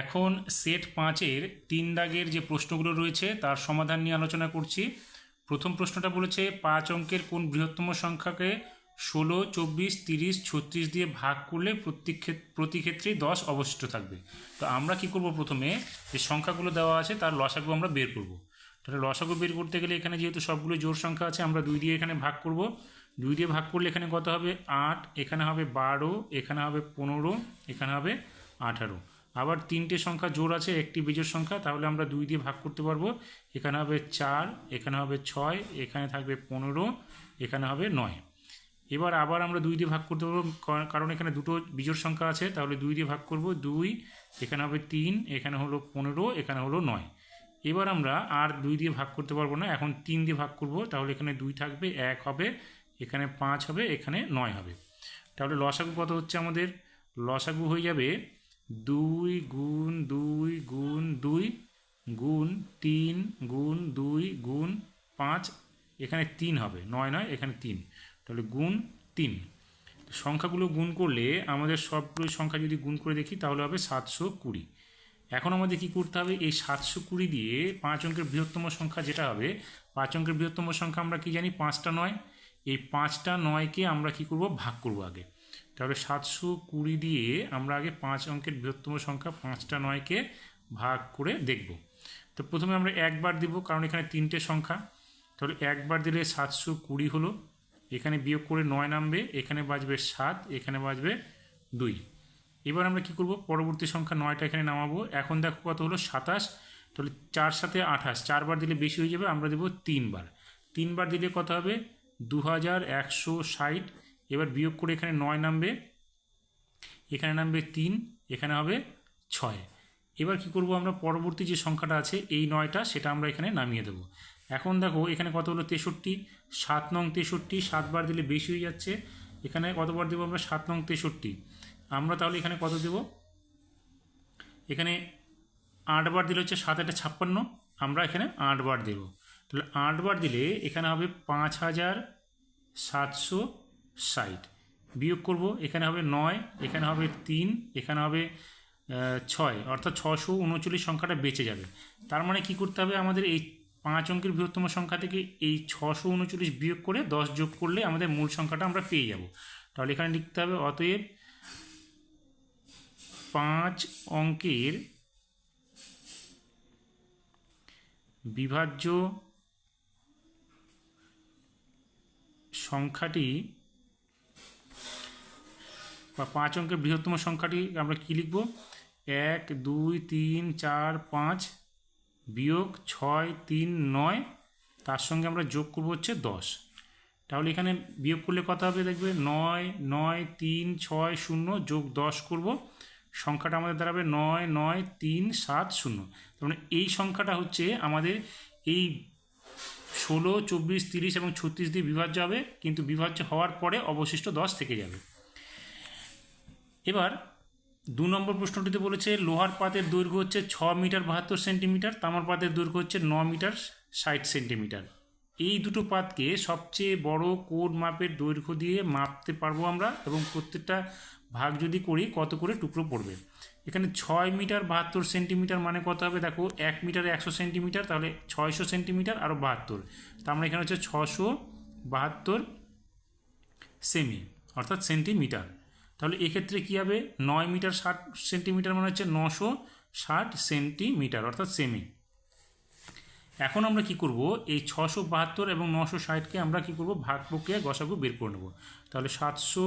এখন সেট পাঁচের তিন দাগের যে প্রশ্নগুলো রয়েছে, তার সমাধান নিয়ে আলোচনা করছি। প্রথম প্রশ্নটা বলেছে, পাঁচ অঙ্কের কোন বৃহত্তম সংখ্যাকে ষোলো, চব্বিশ, তিরিশ, ছত্রিশ দিয়ে ভাগ করলে প্রত্যেক প্রতি ক্ষেত্রেই দশ অবশিষ্ট থাকবে। তো আমরা কি করব প্রথমে? যে সংখ্যাগুলো দেওয়া আছে, তার লসাগু আমরা বের করব। তাহলে লসাগু বের করতে গেলে এখানে যেহেতু সবগুলো জোর সংখ্যা আছে, আমরা দুই দিয়ে এখানে ভাগ করব। দুই দিয়ে ভাগ করলে এখানে কত হবে? আট, এখানে হবে বারো, এখানে হবে পনেরো, এখানে হবে আঠারো। আবার তিনটে সংখ্যা জোর আছে, একটি বিজোড় সংখ্যা, তাহলে আমরা দুই দিয়ে ভাগ করতে পারব। এখানে হবে চার, এখানে হবে ছয়, এখানে থাকবে পনেরো, এখানে হবে নয়। এবার আবার আমরা দুই দিয়ে ভাগ করতে পারব কারণ এখানে দুটো বিজোড় সংখ্যা আছে, তাহলে দুই দিয়ে ভাগ করব দুই, এখানে হবে তিন, এখানে হলো পনেরো, এখানে হলো নয়। এবার আমরা আর দুই দিয়ে ভাগ করতে পারব না, এখন তিন দিয়ে ভাগ করব, তাহলে এখানে দুই থাকবে, এক হবে, এখানে পাঁচ হবে, এখানে নয় হবে। তাহলে লসাগু কত হচ্ছে আমাদের? লসাগু হয়ে যাবে দুই গুণ দুই গুণ দুই গুণ তিন গুণ দুই গুণ পাঁচ, এখানে তিন হবে, নয় নয়, এখানে তিন। তাহলে গুণ তিন। সংখ্যাগুলো গুণ করলে আমাদের সবগুলো সংখ্যা যদি গুণ করে দেখি, তাহলে হবে সাতশো কুড়ি। এখন আমাদের কি করতে হবে? এই সাতশো কুড়ি দিয়ে পাঁচ অঙ্কের বৃহত্তম সংখ্যা যেটা হবে, পাঁচ অঙ্কের বৃহত্তম সংখ্যা আমরা কি জানি? পাঁচটা নয়। এই পাঁচটা নয়কে আমরা কি করব? ভাগ করব আগে। তাহলে সাতশো কুড়ি দিয়ে আমরা আগে পাঁচ অঙ্কের বৃহত্তম সংখ্যা পাঁচটা নয়কে ভাগ করে দেখব। তো প্রথমে আমরা একবার দিব, কারণ এখানে তিনটে সংখ্যা। তাহলে একবার দিলে সাতশো কুড়ি হলো, এখানে বিয়োগ করে নয় নামবে, এখানে বাজবে সাত, এখানে বাজবে দুই। এবার আমরা কি করব? পরবর্তী সংখ্যা নয়টা এখানে নামাবো। এখন দেখো কত হলো? সাতাশ। তাহলে চার সাথে আঠাশ। চারবার দিলে বেশি হয়ে যাবে, আমরা দেবো তিনবার। তিনবার দিলে কত হবে? দু হাজার একশো ষাট। এবার বিয়োগ করে এখানে নয় নামবে, এখানে নামবে তিন, এখানে হবে ছয়। এবার কি করব আমরা? পরবর্তী যে সংখ্যাটা আছে, এই নয়টা, সেটা আমরা এখানে নামিয়ে দেবো। এখন দেখো, এখানে কত হলো? তেষট্টি। সাত নং তেষট্টি সাতবার দিলে বেশি হয়ে যাচ্ছে। এখানে কতবার দেবো আমরা? সাত নং তেষট্টি। আমরা তাহলে এখানে কত দেব? এখানে আটবার দিলে হচ্ছে সাত একটা ছাপ্পান্ন। আমরা এখানে আটবার দেব। তাহলে আটবার দিলে এখানে হবে পাঁচ হাজার সাতশো ষাট। বিয়োগ করব, এখানে হবে নয়, এখানে হবে তিন, এখানে হবে ছয়। অর্থাৎ ছশো উনচল্লিশ সংখ্যাটা বেঁচে যাবে। তার মানে কি করতে হবে? আমাদের এই পাঁচ অঙ্কের বৃহত্তম সংখ্যা থেকে এই ছশো উনচল্লিশ বিয়োগ করে দশ যোগ করলে আমাদের মূল সংখ্যাটা আমরা পেয়ে যাব। তাহলে এখানে লিখতে হবে, অতএব পাঁচ অঙ্কের বিভাজ্য সংখ্যাটি বা পাঁচ অঙ্কের বৃহত্তম সংখ্যাটি আমরা কি লিখব? এক, দুই, তিন, চার, পাঁচ বিয়োগ ছয়, তিন, নয়। তার সঙ্গে আমরা যোগ করব হচ্ছে দশ। তাহলে এখানে বিয়োগ করলে কত হবে দেখবে? নয় নয়, তিন, ছয়, শূন্য যোগ দশ করব। সংখ্যাটা আমাদের দাঁড়াবে নয় নয়, তিন, সাত, শূন্য। তার মানে এই সংখ্যাটা হচ্ছে আমাদের এই ষোলো, চব্বিশ, তিরিশ এবং ছত্রিশ দিয়ে বিভাজ্য হবে। কিন্তু বিভাজ্য হওয়ার পরে অবশিষ্ট দশ থেকে যাবে। এবার দু নম্বর প্রশ্নটিতে বলেছে, লোহার পাতের দৈর্ঘ্য হচ্ছে ছ মিটার বাহাত্তর সেন্টিমিটার, তামার পাতের দৈর্ঘ্য হচ্ছে ন মিটার ষাট সেন্টিমিটার। এই দুটো পাতকে সবচেয়ে বড় কোড মাপের দৈর্ঘ্য দিয়ে মাপতে পারব আমরা এবং প্রত্যেকটা ভাগ যদি করি, কত করে টুকরো পড়বে? এখানে ছয় মিটার বাহাত্তর সেন্টিমিটার মানে কত হবে? দেখো, এক মিটার একশো সেন্টিমিটার, তাহলে ছয়শো সেন্টিমিটার আরও বাহাত্তর। তার মানে এখানে হচ্ছে ছশো বাহাত্তর সেমি, অর্থাৎ সেন্টিমিটার। তাহলে এক্ষেত্রে কী হবে? নয় মিটার ষাট সেন্টিমিটার মানে হচ্ছে নশো ষাট সেন্টিমিটার, অর্থাৎ সেমি এখন আমরা কি করব? এই ছশো বাহাত্তর এবং নশো ষাটকে আমরা কি করব? ভাগ প্রক্রিয়ায় গসাগু বের করে নেব। তাহলে সাতশো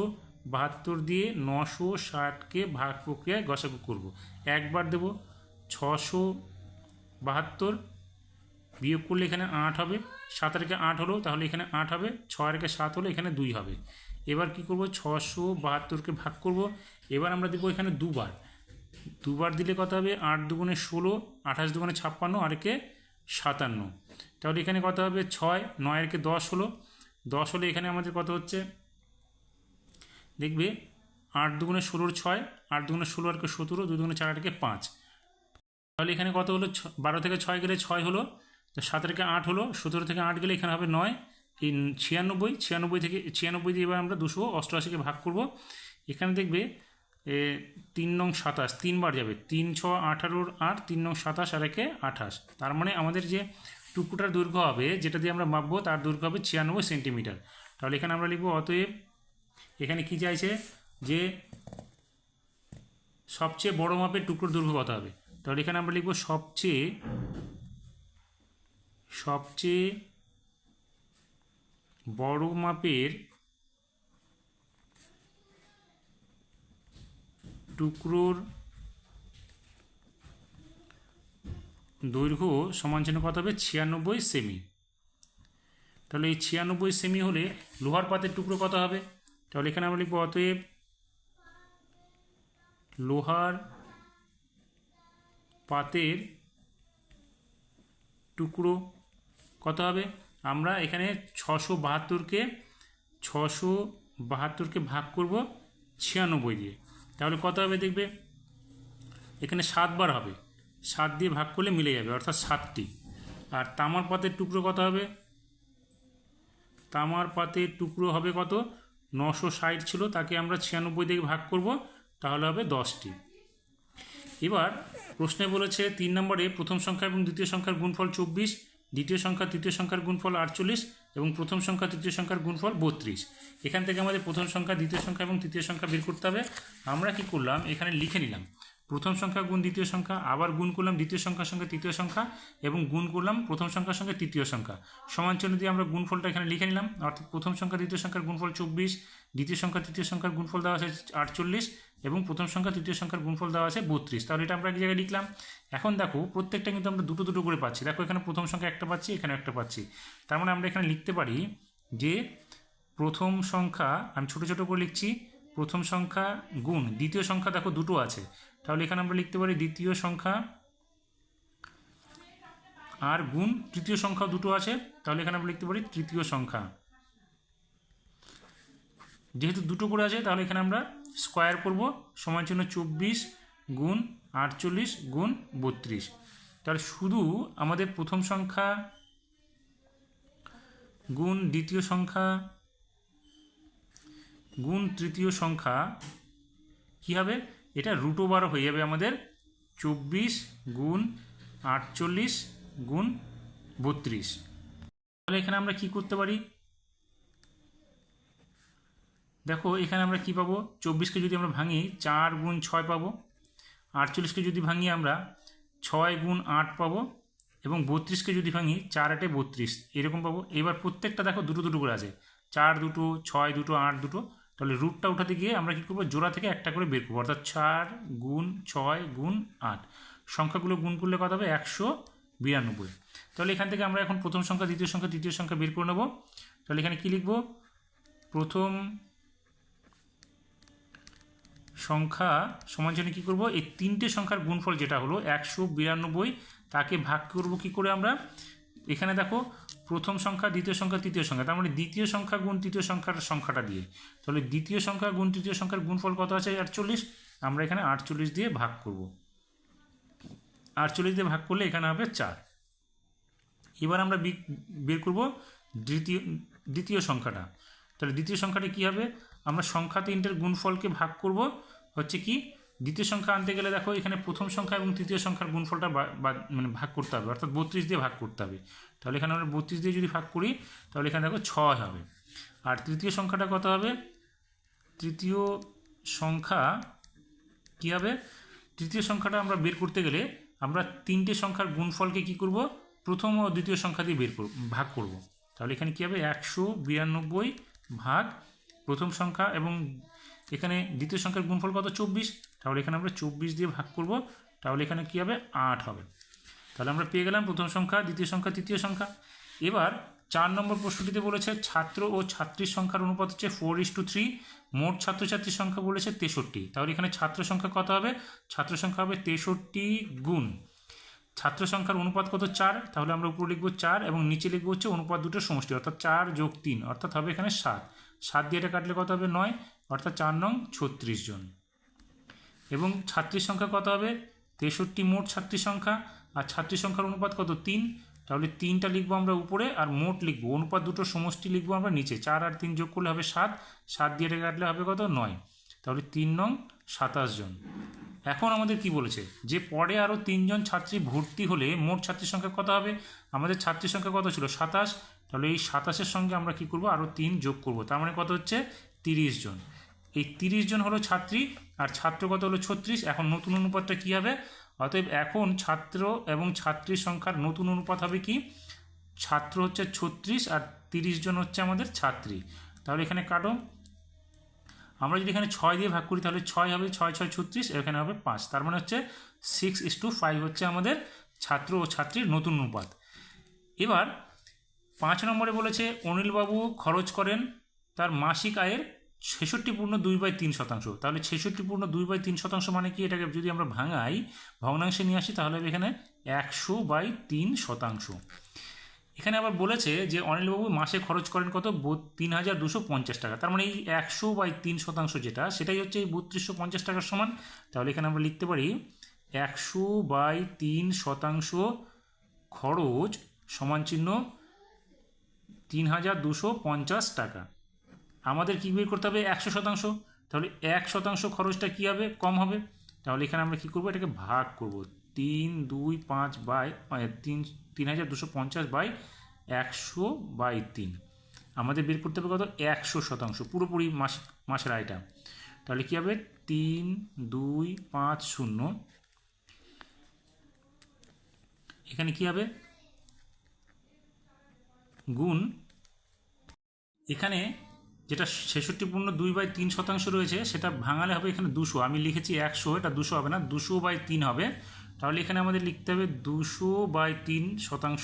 বাহাত্তর দিয়ে নশো ষাটকে ভাগ প্রক্রিয়ায় গসাগু করব। একবার দেব, ছশো বাহাত্তর বিয়োগ করলে এখানে আট হবে, সাত রেখে আট হলো, তাহলে এখানে আট হবে, ছয় রেখে সাত হলো এখানে দুই হবে। এবার কি করব? ছশো বাহাত্তরকে ভাগ করব। এবার আমরা দেবো এখানে দুবার। দুবার দিলে কত হবে? আট দুগুণে ষোলো, আঠাশ দুগুণে ছাপ্পান্ন, আর একে সাতান্ন। তাহলে এখানে কত হবে? ছয় নয়েরকে দশ হলো। দশ হলে এখানে আমাদের কত হচ্ছে? দেখবে, আট দুগুণে ষোলোর ছয়, আট দুগুণে ষোলো আরকে সতেরো, দুই দুগুণে চার আটকে পাঁচ। তাহলে এখানে কত হলো? ছ- বারো থেকে ছয় গেলে ছয় হলো। তো সাত থেকে আট হলো, সতেরো থেকে আট গেলে এখানে হবে নয়। এই ছিয়ানব্বই ছিয়ানব্বই থেকে, ছিয়ানব্বই দিয়ে এবার আমরা দুশো অষ্টআশিকে ভাগ করব। এখানে দেখবে তিন নং সাতাশ, তিনবার যাবে, তিন, ছ, আঠারোর আট, তিন নং সাতাশ আর একে আঠাশ। তার মানে আমাদের যে টুকুটার দৈর্ঘ্য হবে, যেটা দিয়ে আমরা মাপবো, তার দৈর্ঘ্য হবে ছিয়ানব্বই সেন্টিমিটার। তাহলে এখানে আমরা লিখব, অতএব এখানে কি চাইছে যে সবচেয়ে বড় মাপের টুকরোর দৈর্ঘ্য কত হবে? তাহলে এখানে আমরা লিখব সবচেয়ে সবচেয়ে বড় মাপের টুকরোর দৈর্ঘ্য সমান চিহ্ন কত হবে ছিয়ানব্বই সেমি। তাহলে এই ছিয়ানব্বই সেমি হলে লোহার পাতের টুকরো কত হবে? তাহলে এখানে আমরা লিখব অতএব লোহার পাতের টুকরো কত হবে? আমরা এখানে ছশো বাহাত্তরকে ছশো বাহাত্তরকে ভাগ করব ছিয়ানব্বই দিয়ে। তাহলে কত হবে দেখবে? এখানে সাতবার হবে। সাত দিয়ে ভাগ করলে মিলে যাবে, অর্থাৎ সাতটি। আর তামার পাতের টুকরো কত হবে? তামার পাতের টুকরো হবে কত? নশো ষাট ছিল, তাকে আমরা ছিয়ানব্বই দিয়ে ভাগ করব, তাহলে হবে দশটি। এবার প্রশ্নে বলেছে তিন নম্বরে প্রথম সংখ্যা এবং দ্বিতীয় সংখ্যার গুণফল চব্বিশ। দ্বিতীয় সংখ্যা তৃতীয় সংখ্যার গুণফল আটচল্লিশ এবং প্রথম সংখ্যা তৃতীয় সংখ্যার গুণফল বত্রিশ। এখান থেকে আমাদের প্রথম সংখ্যা, দ্বিতীয় সংখ্যা এবং তৃতীয় সংখ্যা বের করতে হবে। আমরা কি করলাম? এখানে লিখে নিলাম। প্রথম সংখ্যা গুণ দ্বিতীয় সংখ্যা, আবার গুণ করলাম দ্বিতীয় সংখ্যার সঙ্গে তৃতীয় সংখ্যা এবং গুণ করলাম প্রথম সংখ্যার সঙ্গে তৃতীয় সংখ্যা। সমান চিহ্ন দিয়ে আমরা গুণফলটা এখানে লিখে নিলাম, অর্থাৎ প্রথম সংখ্যা দ্বিতীয় সংখ্যার গুণফল চব্বিশ, দ্বিতীয় সংখ্যা তৃতীয় সংখ্যার গুণফল দেওয়া আছে আটচল্লিশ এবং প্রথম সংখ্যা তৃতীয় সংখ্যার গুণফল দেওয়া আছে বত্রিশ। তাহলে এটা আমরা এক জায়গায় লিখলাম। এখন দেখো, প্রত্যেকটা কিন্তু আমরা দুটো দুটো করে পাচ্ছি। দেখো, এখানে প্রথম সংখ্যা একটা পাচ্ছি, এখানে একটা পাচ্ছি। তার মানে আমরা এখানে লিখতে পারি যে প্রথম সংখ্যা, আমি ছোট ছোট করে লিখছি, প্রথম সংখ্যা গুণ, দ্বিতীয় সংখ্যা দেখো দুটো আছে। তাহলে এখানে আমরা লিখতে পারি দ্বিতীয় সংখ্যা আর গুণ, তৃতীয় সংখ্যা দুটো আছে। তাহলে এখানে আমরা লিখতে পারি তৃতীয় সংখ্যা। যেহেতু দুটো করে আছে, তাহলে এখানে আমরা স্কোয়ার করব। সমান চিহ্ন চব্বিশ গুণ আটচল্লিশ গুণ বত্রিশ। তাহলে শুধু আমাদের প্রথম সংখ্যা গুণ দ্বিতীয় সংখ্যা গুণ তৃতীয় সংখ্যা কী হবে? এটা রুট ওভার হয়ে যাবে আমাদের চব্বিশ গুণ আটচল্লিশ গুণ বত্রিশ। তাহলে এখানে আমরা কি করতে পারি? দেখো, এখানে আমরা কি পাবো? চব্বিশকে যদি আমরা ভাঙি, চার গুণ ছয় পাবো। আটচল্লিশকে যদি ভাঙি আমরা, ছয় গুণ আট পাবো এবং বত্রিশকে যদি ভাঙি, চার আটে বত্রিশ। এরকম পাবো। এবার প্রত্যেকটা দেখো দুটো দুটো করে আছে। চার দুটো, ছয় দুটো, আট দুটো। তাহলে রুটটা উঠাতে গিয়ে আমরা কী করব? জোড়া থেকে একটা করে বের করব। অর্থাৎ চার গুণ ছয় গুণ আট। সংখ্যাগুলো গুণ করলে কত হবে? একশো বিরানব্বই। তাহলে এখান থেকে আমরা এখন প্রথম সংখ্যা, দ্বিতীয় সংখ্যা, তৃতীয় সংখ্যা বের করে নেব। তাহলে এখানে কী লিখব? প্রথম সংখ্যা সমান জন্য কী করব? এই তিনটে সংখ্যার গুণফল যেটা হলো একশো বিরানব্বই, তাকে ভাগ করব কি করে আমরা? এখানে দেখো প্রথম সংখ্যা, দ্বিতীয় সংখ্যা, তৃতীয় সংখ্যা, তার মানে দ্বিতীয় সংখ্যা গুণ তৃতীয় সংখ্যার সংখ্যাটা দিয়ে। তাহলে দ্বিতীয় সংখ্যা গুণ তৃতীয় সংখ্যার গুণফল কত আছে? আটচল্লিশ। আমরা এখানে আটচল্লিশ দিয়ে ভাগ করব। আটচল্লিশ দিয়ে ভাগ করলে এখানে হবে চার। এবার আমরা বের করব দ্বিতীয় দ্বিতীয় সংখ্যাটা। তাহলে দ্বিতীয় সংখ্যাটা কী হবে? আমরা সংখ্যা তিনটের গুণফলকে ভাগ করব, হচ্ছে কি? দ্বিতীয় সংখ্যা আনতে গেলে দেখো এখানে প্রথম সংখ্যা এবং তৃতীয় সংখ্যার গুণফলটা মানে ভাগ করতে হবে। অর্থাৎ বত্রিশ দিয়ে ভাগ করতে হবে। তাহলে এখানে আমরা বত্রিশ দিয়ে যদি ভাগ করি, তাহলে এখানে দেখো ছয় হবে। আর তৃতীয় সংখ্যাটা কত হবে? তৃতীয় সংখ্যা কী হবে? তৃতীয় সংখ্যাটা আমরা বের করতে গেলে আমরা তিনটে সংখ্যার গুণফলকে কি করব? প্রথম ও দ্বিতীয় সংখ্যা দিয়ে বের করব, ভাগ করব। তাহলে এখানে কী হবে? একশো বিরানব্বই ভাগ প্রথম সংখ্যা এবং এখানে দ্বিতীয় সংখ্যার গুণফল কত? চব্বিশ। তাহলে এখানে আমরা চব্বিশ দিয়ে ভাগ করব। তাহলে এখানে কী হবে? আট হবে। তাহলে আমরা পেয়ে গেলাম প্রথম সংখ্যা, দ্বিতীয় সংখ্যা, তৃতীয় সংখ্যা। এবার চার নম্বর প্রশ্নটিতে বলেছে, ছাত্র ও ছাত্রীর সংখ্যার অনুপাত হচ্ছে ফোর ইস টু থ্রি মোট ছাত্রছাত্রীর সংখ্যা বলেছে তেষট্টি। তাহলে এখানে ছাত্র সংখ্যা কত হবে? ছাত্র সংখ্যা হবে তেষট্টি গুণ। ছাত্র সংখ্যার অনুপাত কত? চার। তাহলে আমরা উপরে লিখব চার এবং নিচে লিখব হচ্ছে অনুপাত দুটোর সমষ্টি, অর্থাৎ চার যোগ তিন, অর্থাৎ হবে এখানে সাত। সাত দিয়ে এটা কাটলে কত হবে? নয়। অর্থাৎ চার নং ছত্রিশ জন। এবং ছাত্রীর সংখ্যা কত হবে? তেষট্টি মোট ছাত্রী সংখ্যা। আর ছাত্রী সংখ্যার অনুপাত কত? তিন। তাহলে তিনটা লিখব আমরা উপরে আর মোট লিখব। অনুপাত দুটো সমষ্টি লিখব আমরা নিচে। চার আর তিন যোগ করলে হবে সাত। সাত দিয়ে এটা কাটলে হবে কত? নয়। তাহলে তিন নং সাতাশ জন। এখন আমাদের কি বলেছে? যে পরে আরও তিনজন ছাত্রী ভর্তি হলে মোট ছাত্রীর সংখ্যা কত হবে? আমাদের ছাত্রীর সংখ্যা কত ছিল? সাতাশ। তাহলে এই সাতাশের সঙ্গে আমরা কি করব? আরও তিন যোগ করব। তার মানে কত হচ্ছে? তিরিশ জন। এই তিরিশ জন হলো ছাত্রী, আর ছাত্র কত হলো? ছত্রিশ। এখন নতুন অনুপাতটা কী হবে? অতএব এখন ছাত্র এবং ছাত্রীর সংখ্যার নতুন অনুপাত হবে কি? ছাত্র হচ্ছে ছত্রিশ, আর তিরিশ জন হচ্ছে আমাদের ছাত্রী। তাহলে এখানে কাটো। আমরা যদি এখানে ছয় দিয়ে ভাগ করি, তাহলে ছয় হবে ছয় ছয়, ছত্রিশ, এখানে হবে পাঁচ। তার মানে হচ্ছে সিক্স ইস টু ফাইভ হচ্ছে আমাদের ছাত্র ও ছাত্রীর নতুন অনুপাত। এবার পাঁচ নম্বরে বলেছে, অনিলবাবু খরচ করেন তার মাসিক আয়ের ছেষট্টি পূর্ণ দুই বাই তিন শতাংশ। তাহলে ছেষট্টি পূর্ণ দুই বাই তিন শতাংশ মানে কি? এটাকে যদি আমরা ভাঙাই, ভগ্নাংশে নিয়ে আসি, তাহলে এখানে একশো বাই তিন শতাংশ। এখানে আবার বলেছে যে, অনিলবাবু মাসে খরচ করেন কত? তিন হাজার দুশো পঞ্চাশ টাকা। তার মানে এই একশো বাই তিন শতাংশ যেটা, সেটাই হচ্ছে এই বত্রিশশো পঞ্চাশ টাকার সমান। তাহলে এখানে আমরা লিখতে পারি, একশো বাই তিন শতাংশ খরচ সমান চিহ্ন তিন হাজার দুশো পঞ্চাশ টাকা। আমাদের কী বের করতে হবে? একশো শতাংশ। তাহলে এক শতাংশ খরচটা কী হবে? কম হবে। তাহলে এখানে আমরা কী করব? এটাকে ভাগ করব। তিন, দুই, পাঁচ বাই তিন তিন হাজার দুশো পঞ্চাশ বাই একশো বাই তিন। আমাদের বের করতে হবে কত? একশো শতাংশ। পুরোপুরি মাস মাসের আয়টা। তাহলে কী হবে? তিন, দুই, পাঁচ, শূন্য। এখানে কী হবে? গুণ, এখানে যেটা ছেষট্টি পূর্ণ দুই বাই তিন শতাংশ রয়েছে, সেটা ভাঙালে হবে এখানে দুশো। আমি লিখেছি একশো, এটা দুশো হবে না, দুশো বাই তিন হবে। তাহলে এখানে আমাদের লিখতে হবে দুশো বাই তিন শতাংশ।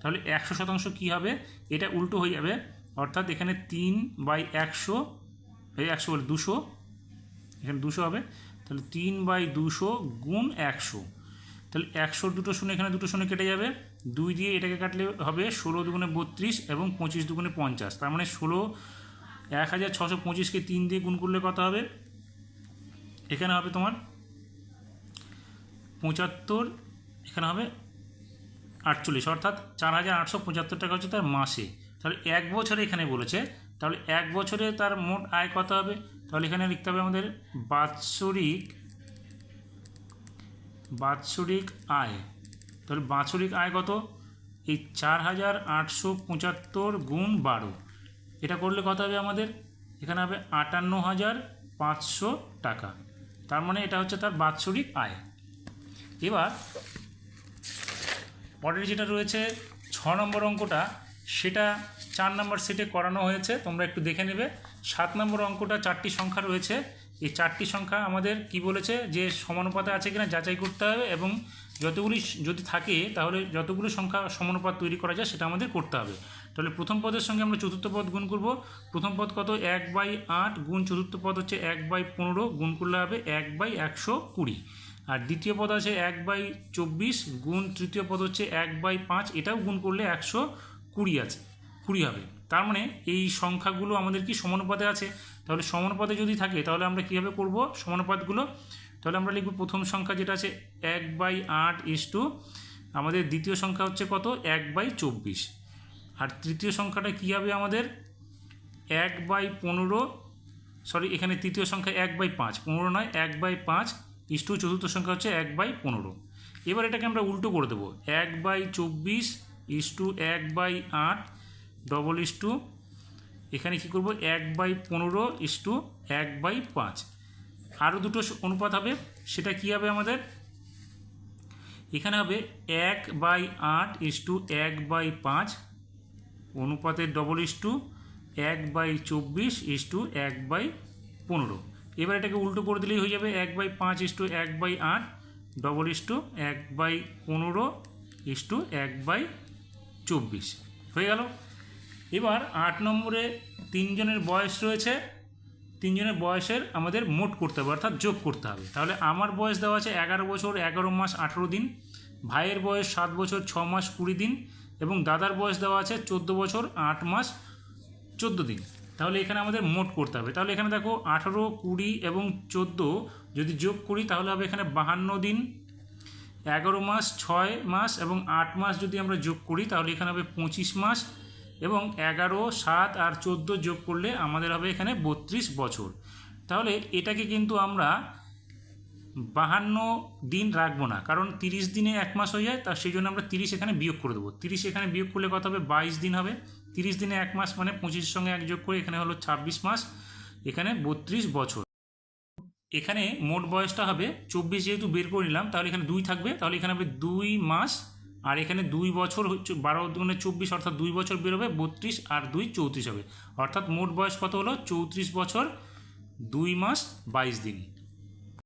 তাহলে একশো শতাংশ কী হবে? এটা উল্টো হয়ে যাবে, অর্থাৎ এখানে তিন বাই একশো, এই একশো বলে দুশো, এখানে দুশো হবে। তাহলে তিন বাই দুশো গুণ একশো। তাহলে একশোর দুটো শূন্য, এখানে দুটো শূন্য কেটে যাবে। দুই দিয়ে এটাকে কাটলে হবে ষোলো দুগুণে বত্রিশ এবং পঁচিশ দুগুণে পঞ্চাশ। তার মানে ষোলো, এক হাজার ছশো পঁচিশকে তিন দিয়ে গুণ করলে কত হবে? এখানে হবে তোমার পঁচাত্তর, এখানে হবে আটচল্লিশ। অর্থাৎ চার হাজার আটশো পঁচাত্তর টাকা হচ্ছে তার মাসে। তাহলে এক বছরে এখানে বলেছে, তাহলে এক বছরে তার মোট আয় কত হবে? তাহলে এখানে লিখতে হবে আমাদের বাৎসরিক বাৎসরিক আয়। তাহলে বাৎসরিক আয় কত? এই চার হাজার আটশো পঁচাত্তর গুণ বারো। এটা করলে কত হবে আমাদের? এখানে হবে আটান্ন হাজার পাঁচশো টাকা। তার মানে এটা হচ্ছে তার বাৎসরিক আয়। এবার পরের যেটা রয়েছে, ছ নম্বর অঙ্কটা, সেটা চার নম্বর সেটে করানো হয়েছে। তোমরা একটু দেখে নেবে। সাত নম্বর অঙ্কটা চারটি সংখ্যা রয়েছে। এই চারটি সংখ্যা আমাদের কি বলেছে? যে সমানুপাতে আছে কিনা যাচাই করতে হবে এবং যতগুলি যদি থাকে, তাহলে যতগুলো সংখ্যা সমানুপাত তৈরি করা যায়, সেটা আমাদের করতে হবে। তাহলে প্রথম পদের সঙ্গে আমরা চতুর্থ পদ গুণ করব। প্রথম পদ কত? এক বাই আট গুণ চতুর্থ পদ হচ্ছে এক বাই পনেরো, গুণ করলে হবে এক বাই একশো কুড়ি। আর দ্বিতীয় পদ আছে এক বাই চব্বিশ, গুণ তৃতীয় পদ হচ্ছে এক বাই পাঁচ, এটাও গুণ করলে একশো কুড়ি আছে, কুড়ি হবে। তার মানে এই সংখ্যাগুলো আমাদের কি সমানুপাতে আছে? তাহলে সমানুপাতে যদি থাকে, তাহলে আমরা কীভাবে করব? সমানুপাতগুলো তাহলে আমরা লিখব প্রথম সংখ্যা যেটা আছে এক বাই আট ইস টু আমাদের দ্বিতীয় সংখ্যা হচ্ছে কত এক বাই চব্বিশ আর তৃতীয় সংখ্যাটা কী হবে আমাদের এক বাই পনেরো সরি এখানে তৃতীয় সংখ্যা এক বাই পাঁচ পনেরো নয় এক বাই পাঁচ ইস টু চতুর্থ সংখ্যা হচ্ছে এক বাই পনেরো এবার এটাকে আমরা উল্টো করে দেবো এক বাই চব্বিশ ইস টু এক বাই আট ডবল ইস টু এখানে কী করব এক বাই পনেরো ইস টু এক বাই পাঁচ আরও দুটো অনুপাত হবে, সেটা কী হবে আমাদের? এখানে হবে এক বাই আট ইস টু এক বাই পাঁচ, অনুপাতের ডবল ইস টু এক বাই চব্বিশ ইস টু এক বাই পনেরো। এবার এটাকে উল্টো করে দিলেই হয়ে যাবে, এক বাই পাঁচ ইস টু এক বাই আট ডবল ইস টু এক বাই পনেরো ইস টু এক বাই চব্বিশ। হয়ে গেল। এবার আট নম্বরে তিনজনের বয়স রয়েছে তিনজনের বয়সের আমাদের মোট করতে হবে, অর্থাৎ যোগ করতে হবে। তাহলে আমার বয়স দেওয়া আছে এগারো বছর, এগারো মাস, আঠেরো দিন। ভাইয়ের বয়স সাত বছর, ছ মাস, কুড়ি দিন। এবং দাদার বয়স দেওয়া আছে চোদ্দ বছর, আট মাস, চোদ্দ দিন। তাহলে এখানে আমাদের মোট করতে হবে। তাহলে এখানে দেখো আঠারো, কুড়ি এবং চোদ্দ যদি যোগ করি, তাহলে হবে এখানে বাহান্ন দিন, এগারো মাস, ছয় মাস এবং আট মাস যদি আমরা যোগ করি, তাহলে এখানে হবে পঁচিশ মাস। এবং এগারো, সাত আর চোদ্দ যোগ করলে আমাদের হবে এখানে বত্রিশ বছর। তাহলে এটাকে কিন্তু আমরা বাহান্ন দিন রাখব না, কারণ তিরিশ দিনে এক মাস হয়ে যায়, তা সেই জন্য আমরা তিরিশ এখানে বিয়োগ করে দেবো। তিরিশ এখানে বিয়োগ করলে কত হবে? বাইশ দিন হবে। তিরিশ দিনে এক মাস মানে পঁচিশের সঙ্গে এক যোগ করে এখানে হলো ছাব্বিশ মাস, এখানে বত্রিশ বছর। এখানে মোট বয়সটা হবে, চব্বিশ যেহেতু বের করে নিলাম, তাহলে এখানে দুই থাকবে, তাহলে এখানে হবে দুই মাস আর এখানে দুই বছর হচ্ছে বারো দুগুণে চব্বিশ অর্থাৎ দুই বছর বেরোবে বত্রিশ আর দুই চৌত্রিশ হবে। অর্থাৎ মোট বয়স কত হলো? চৌত্রিশ বছর, দুই মাস, বাইশ দিন।